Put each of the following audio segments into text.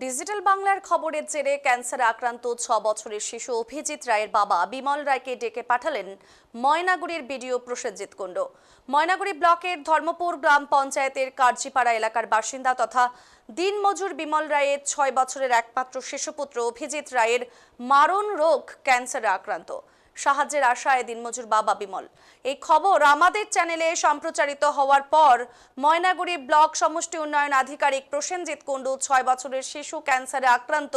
Digital বাংলার খবরের জেরে ক্যান্সারে আক্রান্ত ছ বছরের শিশু অভিজিৎ রায়ের বাবা বিমল রায়কে ডেকে পাঠালেন ময়নাগুড়ির বিডিও প্রসেনজিৎ কুণ্ড। ময়নাগুড়ি ব্লকের ধর্মপুর গ্রাম পঞ্চায়েতের কার্জিপাড়া এলাকার বাসিন্দা তথা দিনমজুর বিমল রায়ের ছয় বছরের একমাত্র শিশুপুত্র অভিজিৎ রায়ের মারণ রোগ ক্যান্সারে আক্রান্ত। সাহায্যের আশায় দিনমজুর বাবা বিমল। এই খবর আমাদের চ্যানেলে সম্প্রচারিত হওয়ার পর ময়নাগুড়ি ব্লক সমষ্টি উন্নয়ন আধিকারিক প্রসেনজিৎ কুণ্ডু, ছয় বছরের শিশু ক্যান্সারে আক্রান্ত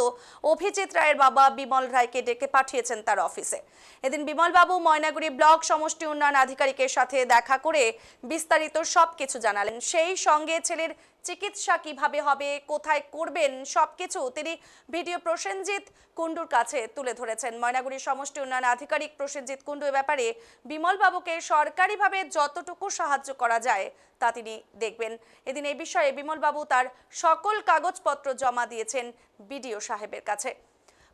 অভিজিৎ রায়ের বাবা বিমল রায়কে ডেকে পাঠিয়েছেন তার অফিসে। এদিন বিমলবাবু ময়নাগুড়ি ব্লক সমষ্টি উন্নয়ন আধিকারিকের সাথে দেখা করে বিস্তারিত সবকিছু জানালেন। সেই সঙ্গে ছেলের চিকিৎসা কীভাবে হবে, কোথায় করবেন, সবকিছু তিনি ভিডিও প্রসেনজিৎ কুণ্ডুর কাছে তুলে ধরেছেন। ময়নাগুড়ি সমষ্টি উন্নয়ন আধিকারিক প্রসেনজিৎ কুণ্ডু এ ব্যাপারে বিমলবাবুকে সরকারিভাবে যতটুকু সাহায্য করা যায় তা তিনি দেখবেন। এদিন এই বিষয়ে বিমলবাবু তার সকল কাগজপত্র জমা দিয়েছেন বিডিও সাহেবের কাছে।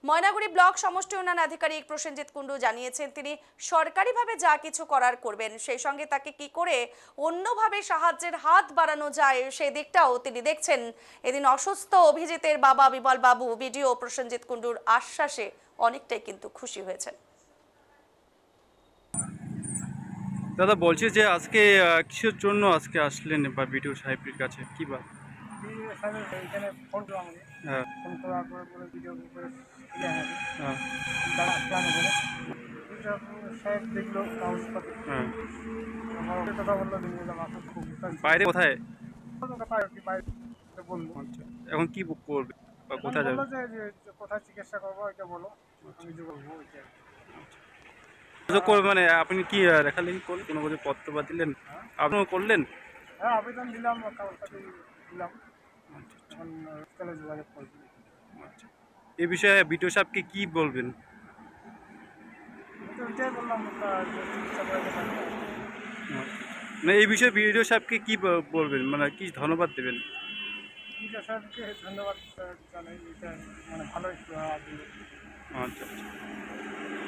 ময়নাগুড়ি ব্লক সমষ্টি উন্নয়ন আধিকারিক প্রসেনজিৎ কুণ্ডু জানিয়েছেন, তিনি সরকারিভাবে যা কিছু করার করবেন, সেই সঙ্গে তাকে কি করে অন্যভাবে সাহায্যের হাত বাড়ানো যায় সেই দিকটাও তিনি দেখছেন। এদিন অসুস্থ অভিজিতের বাবা বিমল বাবু বিডিও প্রসেনজিৎ কুণ্ডুর আশ্বাসে অনেকটাই কিন্তু খুশি হয়েছেন। দাদা, বলছি যে আজকে কিসের জন্য আজকে আসলেন বা বিডিও সাহেবের কাছে? কি বা এখানে ফোন আমাকে হ্যাঁ। ফোন করার পরে ভিডিও করে হ্যাঁ। দাঁড়া সাহেব দেখল কাগজপত্র হ্যাঁ আমার কথা বলল খুব বাইরে কোথায়? আচ্ছা এখন কি করবে? বা কোথায় যাবে? কোথায় চিকিৎসা করব এটা বলো আমি যে বলব ওইটা যোগাযোগ করবে মানে আপনি কি আহ, লেখালেখি করলেন? কোনো কিছু পত্র বা দিলেন? আপনিও করলেন? হ্যাঁ আবেদন দিলাম দিলাম। যোগাযোগ করব আচ্ছা এই বিষয়ে বিডিও সাহেবকে কি বলবেন? আমি ওইটাই বললাম চিকিৎসা করে মানে এই বিষয়ে বিডিও সাহেবকে কি বলবেন? মানে কি ধন্যবাদ দেবেন? ভিডিও সাহেবকে ধন্যবাদ জানাই মানে ভালো আচ্ছা আচ্ছা।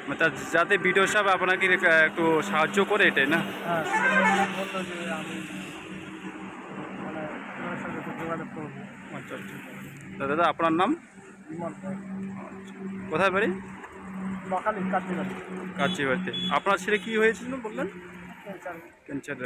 মানে যাতে বিডিও সাহেব আপনাকে একটু সাহায্য করে এটাই না? হ্যাঁ বলল যে আমি তোমার সাথে যোগাযোগ করব আচ্ছা আচ্ছা। তা দাদা আপনার নাম? বিমল। কোথায় বাড়ি? বকালি কাছে বাড়িতে আপনার ছেলে কি হয়েছিল বললেন? ক্যান্সার